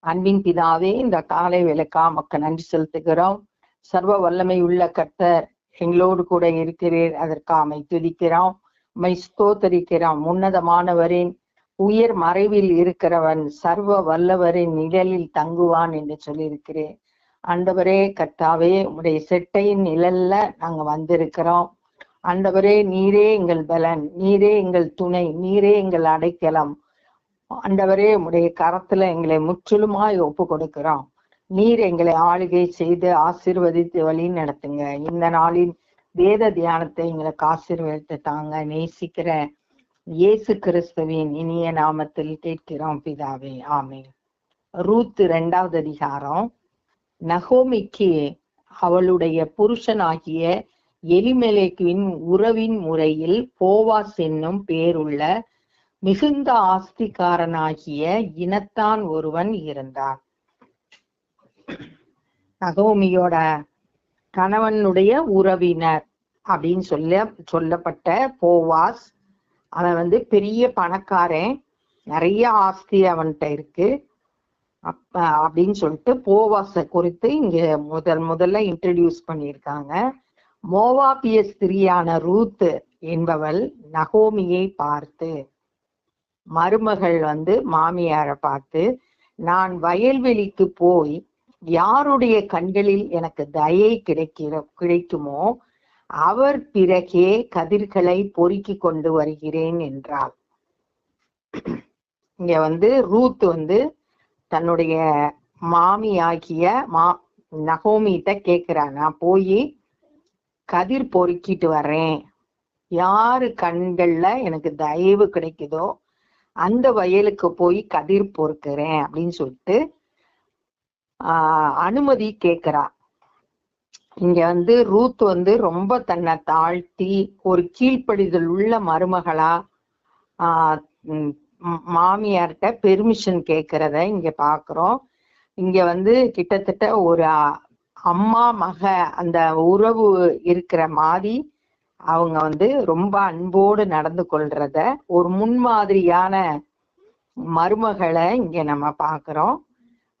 அன்பின் பிதாவே இந்த காலை விளக்கா மக்கள் நன்றி செலுத்துகிறோம். சர்வ வல்லமை உள்ள கர்த்தர் எங்களோடு கூட இருக்கிறீர் அதற்காமை துதிக்கிறோம். மை ஸ்தோத்தரிக்கிறோம். உன்னதமானவரின் உயர் மறைவில் இருக்கிறவன் சர்வ வல்லவரின் நிழலில் தங்குவான் என்று சொல்லியிருக்கிறேன். ஆண்டவரே கர்த்தாவே உடைய செட்டையின் நிழல்ல நாங்க வந்திருக்கிறோம். ஆண்டவரே நீரே எங்கள் பலன் நீரே எங்கள் துணை நீரே எங்கள் அடைக்கலம். ஆண்டவரே உடைய கரத்துல எங்களை முற்றிலுமாய் ஒப்பு கொடுக்கிறோம் நீர் எங்களை ஆளுகை செய்து ஆசீர்வதித்து வழி நடத்துங்க. இந்த நாளின் வேத தியானத்தை எங்களுக்கு ஆசீர்வதித்து தாங்க. நேசிக்கிற இயேசு கிறிஸ்துவின் இனிய நாமத்தில் கேட்கிறோம் பிதாவே. ஆமே ரூத் இரண்டாவது அதிகாரம். நகோமிக்கு அவளுடைய புருஷனாகிய எலிமெலேக்குவின் உறவின் முறையில் போவாஸ் என்னும் பேருள்ள மிகுந்த ஆஸ்திகாரனாகிய இனத்தான் ஒருவன் இருந்தான். நகோமியோட கணவனுடைய உறவினர் அப்படின்னு சொல்ல சொல்லப்பட்ட போவாஸ். அவன் வந்து பெரிய பணக்காரன். நிறைய ஆஸ்தி அவன்கிட்ட இருக்கு. அப்ப அப்படின்னு சொல்லிட்டு போவாச குறித்து இங்க முதல் முதல்ல இன்ட்ரடியூஸ் பண்ணியிருக்காங்க. மோவாபிய ஸ்திரியான ரூத் என்பவள் நகோமியை பார்த்து மருமகள் வந்து மாமியாரை பார்த்து நான் வயல்வெளிக்கு போய் யாருடைய கண்களில் எனக்கு தயை கிடைக்கிற கிடைக்குமோ அவர் பிறகே கதிர்களை பொறுக்கி கொண்டு வருகிறேன் என்றாள். இங்க வந்து ரூத் வந்து தன்னுடைய மாமியாகிய மா நகோமிட்ட கேக்குறா நான் போய் கதிர் பொறுக்கிட்டு வர்றேன். யாரு கண்கள்ல எனக்கு தயவு கிடைக்குதோ அந்த வயலுக்கு போய் கதிர் பொறுக்கிறேன் அப்படின்னு சொல்லிட்டு ஆஹ் அனுமதி கேக்குறா. இங்க வந்து ரூத் வந்து ரொம்ப தன்னை தாழ்த்தி ஒரு கீழ்ப்படிதல் உள்ள மருமகளா ஆஹ் மாமியார்கிட்ட பெர்மிஷன் கேட்கறத இங்க பாக்குறோம். இங்க வந்து கிட்டத்தட்ட ஒரு அம்மா மக அந்த உறவு இருக்கிற மாதிரி அவங்க வந்து ரொம்ப அன்போடு நடந்து கொள்றத ஒரு முன்மாதிரியான மருமகளை இங்க நம்ம பாக்குறோம்.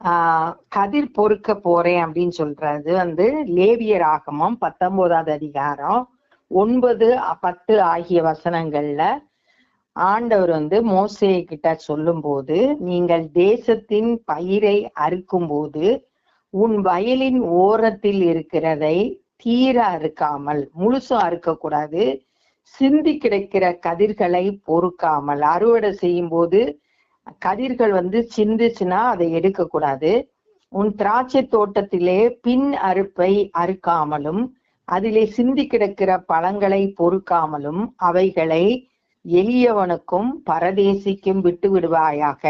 ஆஹ் கதிர் பொறுக்க போறேன் அப்படின்னு சொல்றது வந்து லேவியர் ஆகமம் பத்தொன்பதாவது அதிகாரம் ஒன்பது பத்து ஆகிய வசனங்கள்ல ஆண்டவர் வந்து மோசே கிட்ட சொல்லும் போது நீங்கள் தேசத்தின் பயிரை அறுக்கும் போது உன் வயலின் ஓரத்தில் இருக்கிறதை தீர அறுக்காமல் முழுசும் அறுக்கக்கூடாது சிந்தி கிடைக்கிற கதிர்களை பொறுக்காமல் அறுவடை செய்யும் போது கதிர்கள் வந்து சிந்துச்சுன்னா அதை எடுக்கக்கூடாது. உன் திராட்சை தோட்டத்திலே பின் அறுப்பை அறுக்காமலும் அதிலே சிந்தி கிடக்கிற பழங்களை பொறுக்காமலும் அவைகளை எளியவனுக்கும் பரதேசிக்கும் விட்டு விடுவாயாக.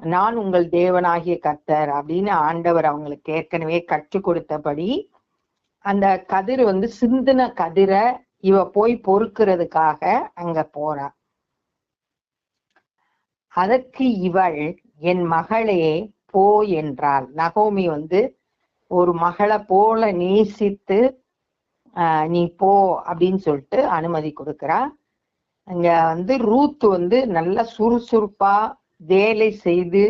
நான் உங்கள் தேவனாகிய கர்த்தர் அப்படின்னு ஆண்டவர் அவங்களுக்கு ஏற்கனவே கற்றுக் கொடுத்தபடி அந்த கதிர் வந்து சிந்தின கதிரை இவ போய் பொறுக்கிறதுக்காக அங்க போறா. அதற்கு இவள் என் மகளே போ என்றாள். நகோமி வந்து ஒரு மகளை போல நேசித்து ஆஹ் நீ போ அப்படின்னு சொல்லிட்டு அனுமதி கொடுக்குறா. அங்க வந்து ரூத் வந்து நல்ல சுறுசுறுப்பா வேலை செய்து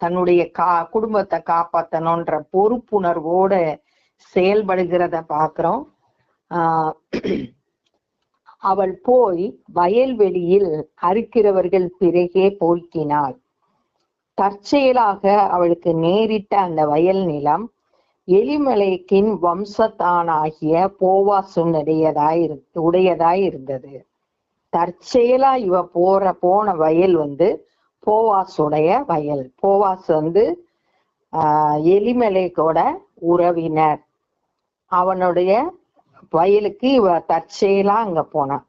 தன்னுடைய கா குடும்பத்தை காப்பாத்தணும்ன்ற பொறுப்புணர்வோட செயல்படுகிறத பாக்குறோம் ஆஹ் அவள் போய் வயல்வெளியில் அறுக்கிறவர்கள் பிறகே போய்க்கினாள். தற்செயலாக அவளுக்கு நேரிட்ட அந்த வயல் நிலம் எலிமலைக்கின் வம்சத்தானாகிய போவாசுடையதாய் உடையதாய் இருந்தது தற்செயலா இவ போற போன வயல் வந்து போவாசுடைய வயல். போவாஸ் வந்து ஆஹ் எலிமலைக்கோட உறவினர். அவனுடைய வயலுக்கு இவ தற்செயலா அங்க போனான்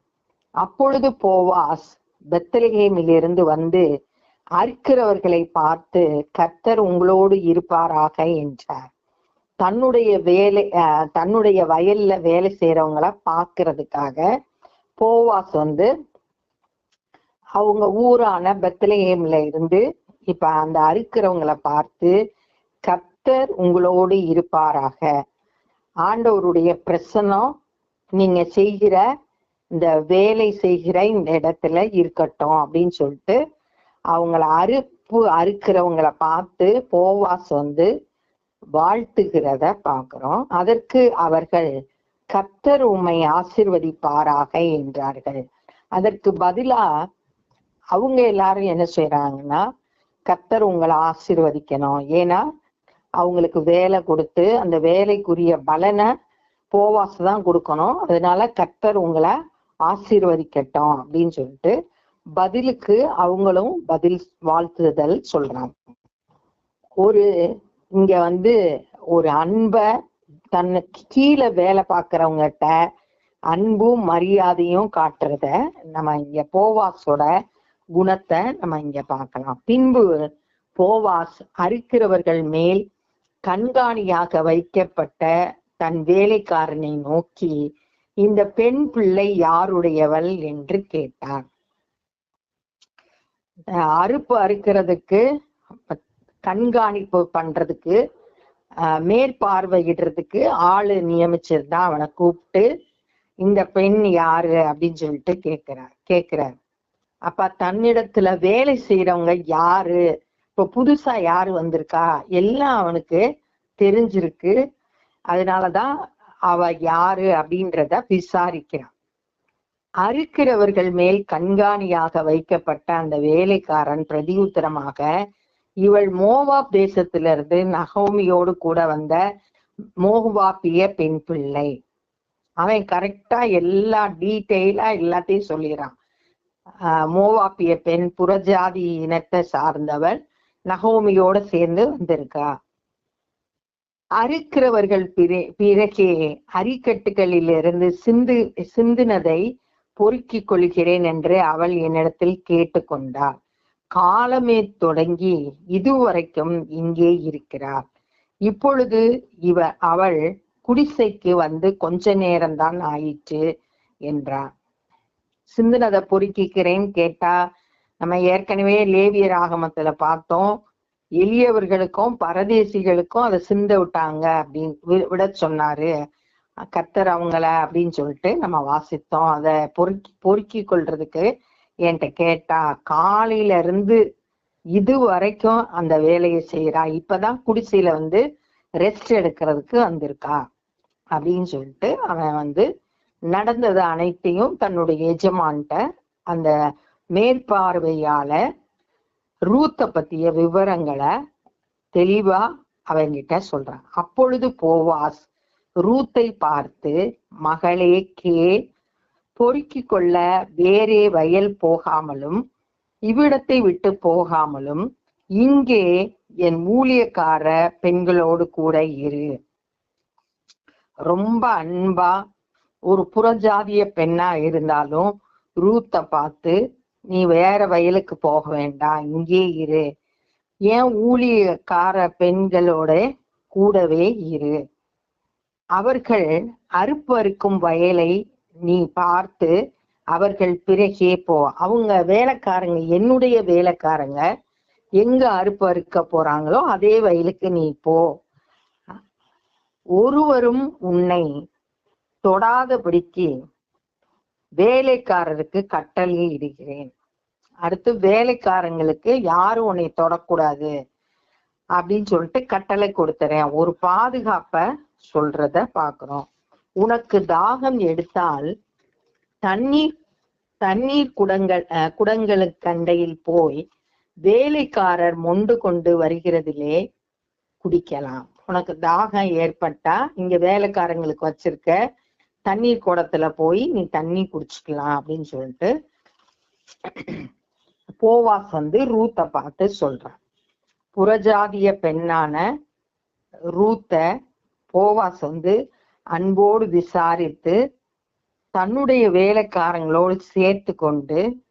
அப்பொழுது போவாஸ் பெத்தலகேமிலிருந்து வந்து அறுக்கிறவர்களை பார்த்து கர்த்தர் உங்களோடு இருப்பாராக என்றார். தன்னுடைய வேலை தன்னுடைய வயல்ல வேலை செய்யறவங்கள பாக்குறதுக்காக போவாஸ் வந்து அவங்க ஊரான பெத்தலகேம்ல இருந்து இப்ப அந்த அறுக்கிறவங்களை பார்த்து கர்த்தர் உங்களோடு இருப்பாராக ஆண்டவருடைய பிரசனம் நீங்க செய்கிற இந்த வேலை செய்கிற இந்த இடத்துல இருக்கட்டும் அப்படின்னு சொல்லிட்டு அவங்கள அறுப்பு அறுக்கிறவங்களை பார்த்து போவாஸ் வந்து வாழ்த்துகிறத பார்க்கிறோம். அதற்கு அவர்கள் கர்த்தர் உம்மை ஆசிர்வதிப்பாராக என்றார்கள். அதற்கு பதிலா அவங்க எல்லாரும் என்ன செய்யறாங்கன்னா கர்த்தர் உங்களை ஆசிர்வதிக்கணும். ஏன்னா அவங்களுக்கு வேலை கொடுத்து அந்த வேலைக்குரிய பலனை போவாஸ் தான் கொடுக்கணும். அதனால கர்த்தர் உங்களை ஆசீர்வதிக்கட்டும் அப்படின்னு சொல்லிட்டு பதிலுக்கு அவங்களும் பதில் வாழ்த்துதல் சொல்றாங்க. ஒரு இங்க வந்து ஒரு அன்பை தன்னை கீழே வேலை பார்க்கறவங்ககிட்ட அன்பும் மரியாதையும் காட்டுறத நம்ம இங்க போவாஸோட குணத்தை நம்ம இங்க பார்க்கலாம். பின்பு போவாஸ் அறுக்கிறவர்கள் மேல் கண்காணியாக வைக்கப்பட்ட தன் வேலைக்காரனை நோக்கி இந்த பெண் பிள்ளை யாருடையவள் என்று கேட்டார். அஹ் அறுப்பு அறுக்கிறதுக்கு கண்காணிப்பு பண்றதுக்கு மேற்பார்வையிடுறதுக்கு ஆளு நியமிச்சிருந்தா அவனை கூப்பிட்டு இந்த பெண் யாரு அப்படின்னு சொல்லிட்டு கேக்குறார் கேக்குறார். அப்ப தன்னிடத்துல வேலை செய்யறவங்க யாரு? இப்ப புதுசா யாரு வந்திருக்கா? எல்லாம் அவனுக்கு தெரிஞ்சிருக்கு. அதனாலதான் அவ யாரு அப்படின்றத விசாரிக்கிறான். அறுக்கிறவர்கள் மேல் கண்காணியாக வைக்கப்பட்ட அந்த வேலைக்காரன் பிரதியுத்தரமாக இவள் மோவாப் தேசத்திலிருந்து நகோமியோடு கூட வந்த மோவாப்பிய பெண் பிள்ளை. அவன் கரெக்டா எல்லா டீட்டெயிலா எல்லாத்தையும் சொல்லிடுறான். ஆஹ் மோவாப்பிய பெண் புறஜாதி இனத்தை சார்ந்தவள். நகோமியோட சேர்ந்து வந்திருக்கா. அறுக்கிறவர்கள் பிறகே அரிக்கட்டுகளிலிருந்து சிந்து சிந்தினதை பொறுக்கிக் கொள்கிறேன் என்று அவள் என்னிடத்தில் கேட்டுக்கொண்டாள். காலமே தொடங்கி இதுவரைக்கும் இங்கே இருக்கிறார் இப்பொழுது இவ அவள் குடிசைக்கு வந்து கொஞ்ச நேரம்தான் ஆயிற்று என்றார் சிந்தினதை பொறுக்கிக்கிறேன் கேட்டா நம்ம ஏற்கனவே லேவியர் ஆகமத்துல பார்த்தோம். எளியவர்களுக்கும் பரதேசிகளுக்கும் அதை சிந்த விட்டாங்க அப்படின்னு விட சொன்னாரு. கத்தர் அவங்கள அப்படின்னு சொல்லிட்டு நம்ம வாசித்தோம். அதை பொறுக்கி பொறுக்கி கொள்றதுக்கு என்கிட்ட கேட்டா காலையில இருந்து இது வரைக்கும் அந்த வேலையை செய்யறா இப்பதான் குடிசையில வந்து ரெஸ்ட் எடுக்கிறதுக்கு வந்திருக்கா அப்படின்னு சொல்லிட்டு அவன் வந்து நடந்தது அனைத்தையும் தன்னுடைய எஜமான்ட்ட அந்த மேற்பார்வையால ரூத்த பத்திய விவரங்களை தெளிவா அவங்கிட்ட சொல்றான். அப்பொழுது போவாஸ் ரூத்தை பார்த்து மகளே கே பொறுக்கி கொள்ள வேறே வயல் போகாமலும் இவ்விடத்தை விட்டு போகாமலும் இங்கே என் ஊழியக்கார பெண்களோடு கூட இரு. ரொம்ப அன்பா ஒரு புறஜாதிய பெண்ணா இருந்தாலும் ரூத்தை பார்த்து நீ வேற வயலுக்கு போக வேண்டாம் இங்கே இரு. ஏன் ஊழியக்கார பெண்களோட கூடவே இரு. அவர்கள் அறுப்பு அறுக்கும் வயலை நீ பார்த்து அவர்கள் பிறகே போ. அவங்க வேலைக்காரங்க என்னுடைய வேலைக்காரங்க எங்க அறுப்பு அறுக்க போறாங்களோ அதே வயலுக்கு நீ போ. ஒருவரும் உன்னை தொடாதபடிக்கு வேலைக்காரருக்கு கட்டளை இடுகிறேன். அடுத்து வேலைக்காரங்களுக்கு யாரும் உன்னை தொடக்கூடாது அப்படின்னு சொல்லிட்டு கட்டளை கொடுத்துறேன். ஒரு பாதுகாப்ப சொல்றத பாக்குறோம். உனக்கு தாகம் எடுத்தால் தண்ணீர் தண்ணீர் குடங்கள் அஹ், குடங்களுக்கு கண்டையில் போய் வேலைக்காரர் மொண்டு கொண்டு வருகிறதிலே குடிக்கலாம். உனக்கு தாகம் ஏற்பட்டா இங்க வேலைக்காரங்களுக்கு வச்சிருக்க தண்ணீர் குடத்துல போய் நீ தண்ணி குடிச்சுக்கலாம் அப்படின்னு சொல்லிட்டு போவாஸ் வந்து ரூத்தை பார்த்து சொல்றான். புறஜாதிய பெண்ணான ரூத்த போவாஸ் வந்து அன்போடு விசாரித்து தன்னுடைய வேலைக்காரங்களோடு சேர்த்து கொண்டு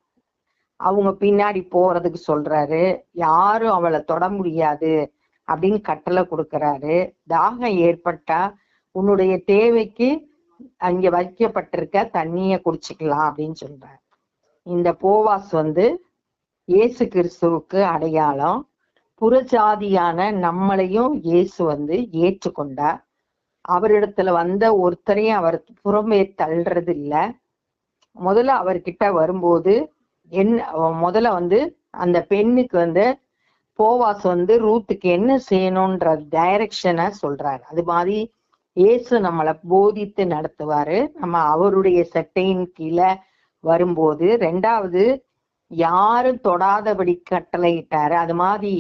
அவங்க பின்னாடி போறதுக்கு சொல்றாரு யாரும் அவளை தொட முடியாது அப்படின்னு கட்டளை கொடுக்கறாரு. தாகம் ஏற்பட்டா உன்னுடைய தேவைக்கு அங்க வைக்கப்பட்டிருக்க தண்ணிய குடிச்சுக்கலாம் அப்படின்னு சொல்றாரு. இந்த போவாஸ் வந்து இயேசு கிறிஸ்துவுக்கு அடையாளம். புறஜாதியான நம்மளையும் இயேசு வந்து ஏற்றுக்கொண்டார். அவரிடத்துல வந்த ஒருத்தரையும் அவர் புறமே தள்ளுறது இல்ல முதல்ல அவர்கிட்ட வரும்போது என்ன முதல்ல வந்து அந்த பெண்ணுக்கு வந்து போவாஸ் வந்து ரூத்துக்கு என்ன செய்யணும்ன்ற டைரக்ஷனை சொல்றாரு. அது மாதிரி இயேசு நம்மளை போதித்து நடத்துவாரு. நம்ம அவருடைய சட்டையின் கீழே வரும்போது ரெண்டாவது யாரும் தொடாதபடி கட்டளையிட்டாரு. அது மாதிரி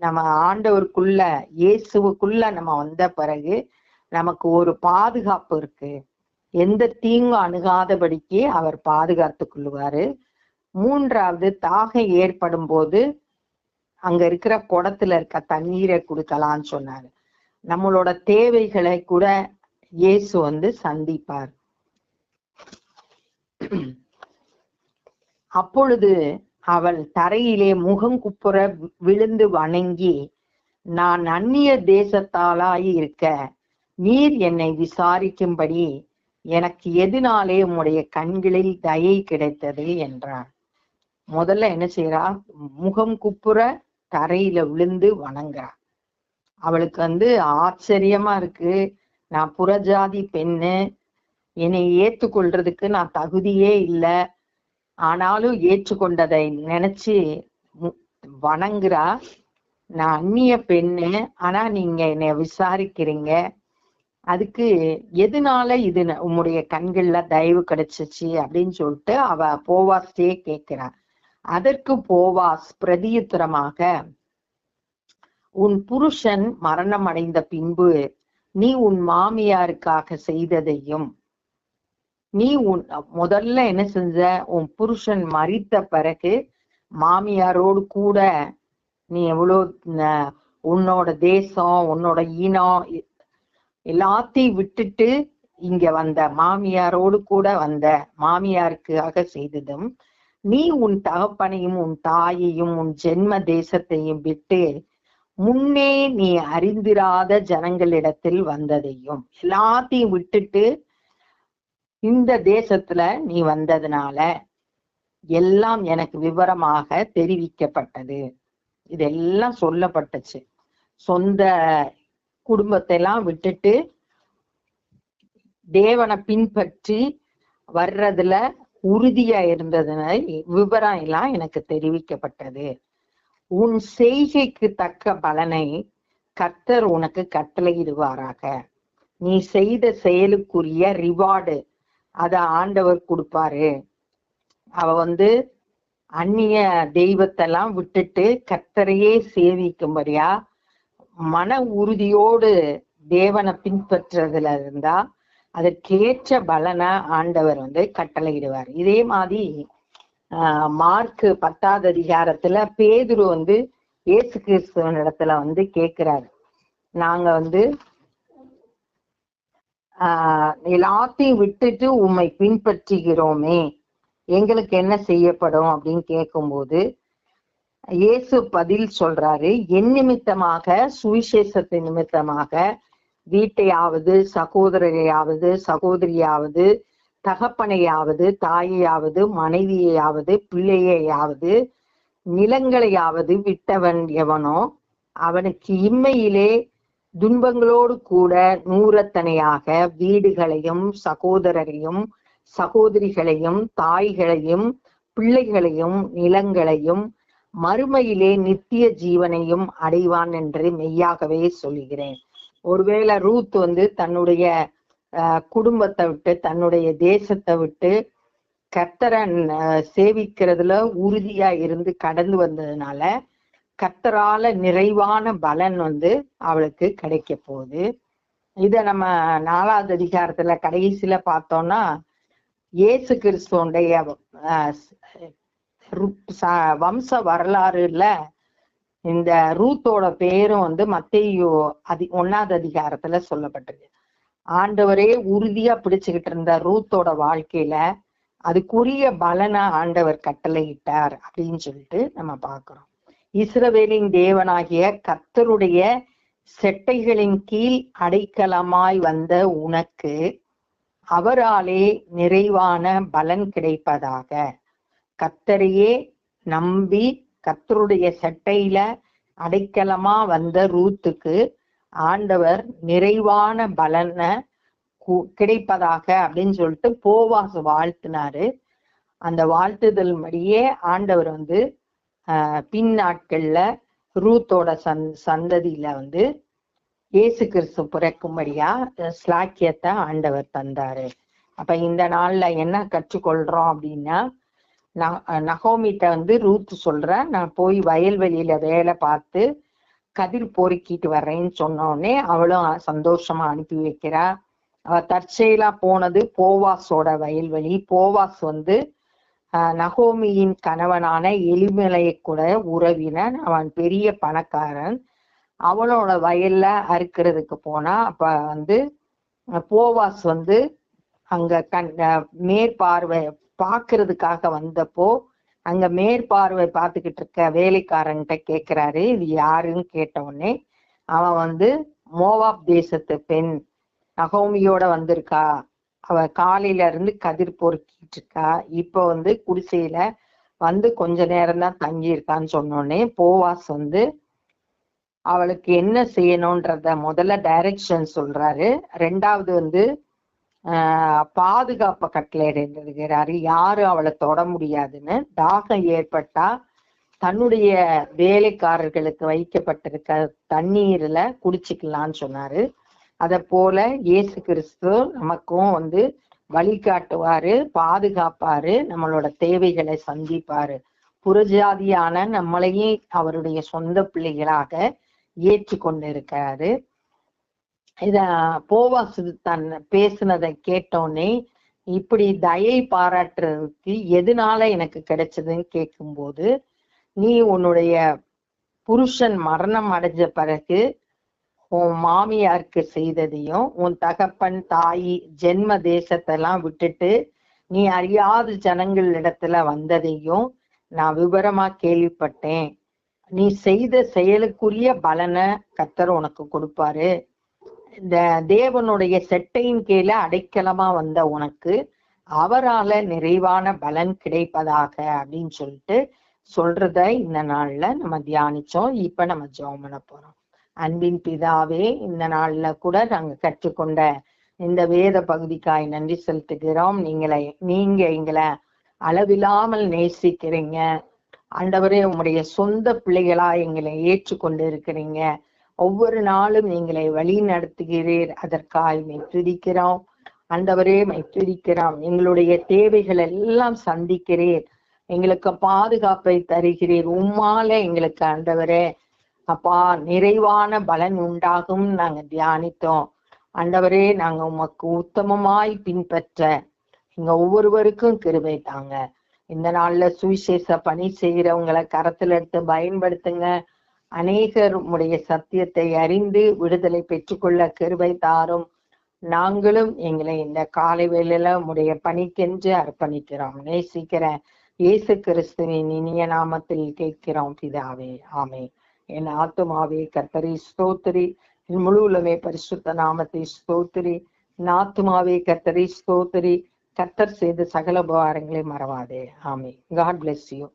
நம்ம ஆண்டவருக்குள்ள இயேசுவுக்குள்ள நம்ம வந்த பிறகு நமக்கு ஒரு பாதுகாப்பு இருக்கு. எந்த தீங்கும் அணுகாதபடிக்கு அவர் பாதுகாத்து கொள்வாரு மூன்றாவது தாகம் ஏற்படும் போது அங்க இருக்கிற குடத்துல இருக்க தண்ணீரை கொடுக்கலாம்னு சொன்னாரு. நம்மளோட தேவைகளை கூட இயேசு வந்து சந்திப்பார். அப்பொழுது அவள் தரையிலே முகங்குப்புற விழுந்து வணங்கி நான் அந்நிய தேசத்தாளாய் இருக்க நீர் என்னை விசாரிக்கும்படி எனக்கு எதனாலே உம்முடைய கண்களில் தயை கிடைத்தது என்றார் முதல்ல என்ன செய்யறா முகம் குப்புற தரையில விழுந்து வணங்குறா. அவளுக்கு வந்து ஆச்சரியமா இருக்கு. நான் புறஜாதி பெண்ணு. என்னை ஏத்துக்கொள்றதுக்கு நான் தகுதியே இல்லை. ஆனாலும் ஏற்றுக்கொண்டதை நினைச்சு வணங்குறா. நான் அந்நிய பெண்ணு ஆனா நீங்க என்னை விசாரிக்கிறீங்க. அதுக்கு எதனால இது ந- உம்முடைய கண்கள்ல தயவு கிடைச்சிச்சு அப்படின்னு சொல்லிட்டு அவ போவாஸ்டே கேட்கிறா அதற்கு போவாஸ் பிரதியுத்தரமாக உன் புருஷன் மரணம் அடைந்த பின்பு நீ உன் மாமியாருக்காக செய்ததையும் நீ உன் முதல்ல என்ன செஞ்ச? உன் புருஷன் மறித்த பிறகு மாமியாரோடு கூட நீ எவ்வளோ உன்னோட தேசம் உன்னோட இனம் எல்லாத்தையும் விட்டுட்டு இங்க வந்த மாமியாரோடு கூட வந்த மாமியாருக்காக செய்ததும் நீ உன் தகப்பனையும் உன் தாயையும் உன் ஜென்ம தேசத்தையும் விட்டு முன்னே நீ அறிந்திராத ஜனங்களிடத்தில் வந்ததையும் எல்லாத்தையும் விட்டுட்டு இந்த தேசத்துல நீ வந்ததுனால எல்லாம் எனக்கு விவரமாக தெரிவிக்கப்பட்டது. இதெல்லாம் சொல்லப்பட்டுச்சு. சொந்த குடும்பத்தை எல்லாம் விட்டுட்டு தேவனை பின்பற்றி வர்றதுல உறுதியா இருந்ததுனால விவரம் எல்லாம் எனக்கு தெரிவிக்கப்பட்டது. உன் செய்கைக்கு தக்க பலனை கர்த்தர் உனக்கு கட்டளையிடுவாராக. நீ செய்த செயலுக்குரிய ரிவார்டு அத ஆண்டவர் கொடுப்பாரு. அவ வந்து அந்நிய தெய்வத்தெல்லாம் விட்டுட்டு கத்தரையே சேவிக்கும்படியா மன உறுதியோடு தேவனை பின்பற்றதுல இருந்தா அதற்கேற்ற பலனை ஆண்டவர் வந்து கட்டளையிடுவார். இதே மாதிரி மார்க்கு மார்க் பத்தாவது அதிகாரத்துல பேதுரு வந்து இயேசு கிறிஸ்துவன் இடத்துல வந்து கேட்கிறாரு நாங்க வந்து எல்லாத்தையும் விட்டுட்டு உம்மை பின்பற்றுகிறோமே. எங்களுக்கு என்ன செய்யப்படும் அப்படின்னு கேட்கும்போது இயேசு பதில் சொல்றாரு என் நிமித்தமாக சுவிசேஷத்தை நிமித்தமாக வீட்டையாவது சகோதரரையாவது சகோதரியாவது தகப்பனையாவது தாயையாவது மனைவியையாவது பிள்ளையையாவது நிலங்களையாவது விட்டவன் எவனோ அவனுக்கு இம்மையிலே துன்பங்களோடு கூட நூறத்தனையாக வீடுகளையும் சகோதரரையும் சகோதரிகளையும் தாய்களையும் பிள்ளைகளையும் நிலங்களையும் மறுமையிலே நித்திய ஜீவனையும் அடைவான் என்று மெய்யாகவே சொல்கிறேன். ஒருவேளை ரூத் வந்து தன்னுடைய குடும்பத்தை விட்டு தன்னுடைய தேசத்தை விட்டு கர்த்தரன் சேவிக்கிறதுல உறுதியா இருந்து கடந்து வந்ததுனால கத்தரால நிறைவான பலன் வந்து அவளுக்கு கிடைக்க போகுது. இத நம்ம நாலாவது அதிகாரத்துல கடைசியில பார்த்தோம்னா இயேசு கிறிஸ்துவனுடைய ச- வம்ச வரலாறுல இந்த ரூத்தோட பேரும் வந்து மத்தையோ அதி ஒன்னாவது அதிகாரத்துல சொல்லப்பட்டிருக்கு. ஆண்டவரே உறுதியா பிடிச்சுக்கிட்டு இருந்த ரூத்தோட வாழ்க்கையில அதுக்குரிய பலனை ஆண்டவர் கட்டளையிட்டார் அப்படின்னு சொல்லிட்டு நம்ம பார்க்கிறோம். இஸ்ரவேலின் தேவனாகிய கர்த்தருடைய செட்டைகளின் கீழ் அடைக்கலமாய் வந்த உனக்கு அவராலே நிறைவான பலன் கிடைப்பதாக. கத்தரையே நம்பி கத்தருடைய சட்டையில அடைக்கலமா வந்த ரூத்துக்கு ஆண்டவர் நிறைவான பலனை கு- கிடைப்பதாக அப்படின்னு சொல்லிட்டு போவாசு வாழ்த்தினாரு. அந்த வாழ்த்துதல் படியே ஆண்டவர் வந்து பின் நாட்கள்ல ரூத்தோட சந் சந்ததியில வந்து இயேசு கிறிஸ்து பிறக்கும்படியா ஸ்லாக்கியத்தை ஆண்டவர் தந்தாரு. அப்ப இந்த நாள்ல என்ன கற்றுக்கொள்றோம் அப்படின்னா ந- நகோமிட்ட வந்து ரூத் சொல்ற நான் போய் வயல்வெளியில வேலை பார்த்து கதிர் பொறுக்கிட்டு வர்றேன்னு சொன்ன உடனே அவளும் சந்தோஷமா அனுப்பி வைக்கிறா. அவ தற்செயலா போனது போவாஸோட வயல்வெளி. போவாஸ் வந்து நகோமியின் கணவனான எலிமலையை கூட உறவினன். அவன் பெரிய பணக்காரன். அவனோட வயல்ல அறுக்கிறதுக்கு போனா அப்ப வந்து போவாஸ் வந்து அங்க கண் மேற்பார்வை பாக்குறதுக்காக வந்தப்போ அங்க மேற்பார்வை பார்த்துக்கிட்டு இருக்க வேலைக்காரன்கிட்ட கேக்குறாரு. இது யாருன்னு கேட்ட உடனே அவன் வந்து மோவாப் தேசத்து பெண் நகோமியோட வந்திருக்கா. அவ காலையில இருந்து கதிர் பொறுக்கிட்டு இருக்கா. இப்ப வந்து குடிசையில வந்து கொஞ்ச நேரம் தான் தங்கி இருக்கான்னு சொன்னோடனே போவாஸ் வந்து அவளுக்கு என்ன செய்யணும்ன்றத முதல்ல டைரக்ஷன் சொல்றாரு. ரெண்டாவது வந்து பாதுகாப்பு பாதுகாப்பை கட்டளையிடுகிறாரு யாரும் அவளை தொட முடியாதுன்னு. தாகம் ஏற்பட்டா தன்னுடைய வேலைக்காரர்களுக்கு வைக்கப்பட்டிருக்க தண்ணீர்ல குடிச்சுக்கலாம்னு சொன்னாரு. அத போல இயேசு கிறிஸ்து நமக்கும் வந்து வழிகாட்டுவாரு பாதுகாப்பாரு நம்மளோட தேவைகளை சந்திப்பாரு. புறஜாதியான நம்மளையும் அவருடைய சொந்த பிள்ளைகளாக ஏற்று கொண்டிருக்கிறாரு இத போவாசு தன் பேசுனதை கேட்டோன்னே இப்படி தயை பாராட்டுறதுக்கு எதனால எனக்கு கிடைச்சதுன்னு கேட்கும்போது நீ உன்னுடைய புருஷன் மரணம் அடைஞ்ச பிறகு உன் மாமியாருக்கு செய்ததையும் உன் தகப்பன் தாய் ஜென்ம தேசத்தெல்லாம் விட்டுட்டு நீ அறியாத ஜனங்கள் இடத்துல வந்ததையும் நான் விவரமா கேள்விப்பட்டேன். நீ செய்த செயலுக்குரிய பலனை கத்தர் உனக்கு கொடுப்பாரு. இந்த தேவனுடைய செட்டையின் கீழே அடைக்கலமா வந்த உனக்கு அவரால நிறைவான பலன் கிடைப்பதாக அப்படின்னு சொல்லிட்டு சொல்றத இந்த நாள்ல நம்ம தியானிச்சோம். இப்ப நம்ம ஜெபம் பண்ண போறோம். அன்பின் பிதாவே இந்த நாள்ல கூட நாங்க கற்றுக்கொண்ட இந்த வேத பகுதிக்காய் நன்றி செலுத்துகிறோம். நீங்களை நீங்க எங்களை அளவில்லாமல் நேசிக்கிறீங்க. ஆண்டவரே உங்களுடைய சொந்த பிள்ளைகளா எங்களை ஏற்றுக்கொண்டு இருக்கிறீங்க ஒவ்வொரு நாளும் நீங்களை வழி நடத்துகிறீர். அதற்காய் மெத்திரிக்கிறோம் ஆண்டவரே மை எங்களுடைய தேவைகள் எல்லாம் சந்திக்கிறீர். எங்களுக்கு பாதுகாப்பை தருகிறீர். உம்மால எங்களுக்கு ஆண்டவரே அப்பா நிறைவான பலன் உண்டாகும் நாங்க தியானித்தோம். ஆண்டவரே நாங்க உமக்கு உத்தமமாய் பின்பற்ற எங்க ஒவ்வொருவருக்கும் கிருபை தாங்க. இந்த நாள்ல சுவிசேஷ பணி செய்யறவங்களை கரத்துல எடுத்து பயன்படுத்துங்க. அநேகர் உடைய சத்தியத்தை அறிந்து விடுதலை பெற்றுக்கொள்ள கிருபை தாரும். நாங்களும் எங்களை இந்த காலை வேளையில உடைய பணிக்கென்று அர்ப்பணிக்கிறோம். நேசிக்கிற இயேசு கிறிஸ்துவின் இனிய நாமத்தில் கேட்கிறோம் பிதாவே. ஆமே என் ஆத்துமாவே கர்த்தரி ஸ்தோத்திரி. என் முழு உலமே பரிசுத்த நாமத்தை ஸ்தோத்திரி. என் ஆத்துமாவே கர்த்தரி ஸ்தோத்திரி. கர்த்தர் செய்த சகல உபகாரங்களை மறவாதே. ஆமே காட் பிளெஸ் யூ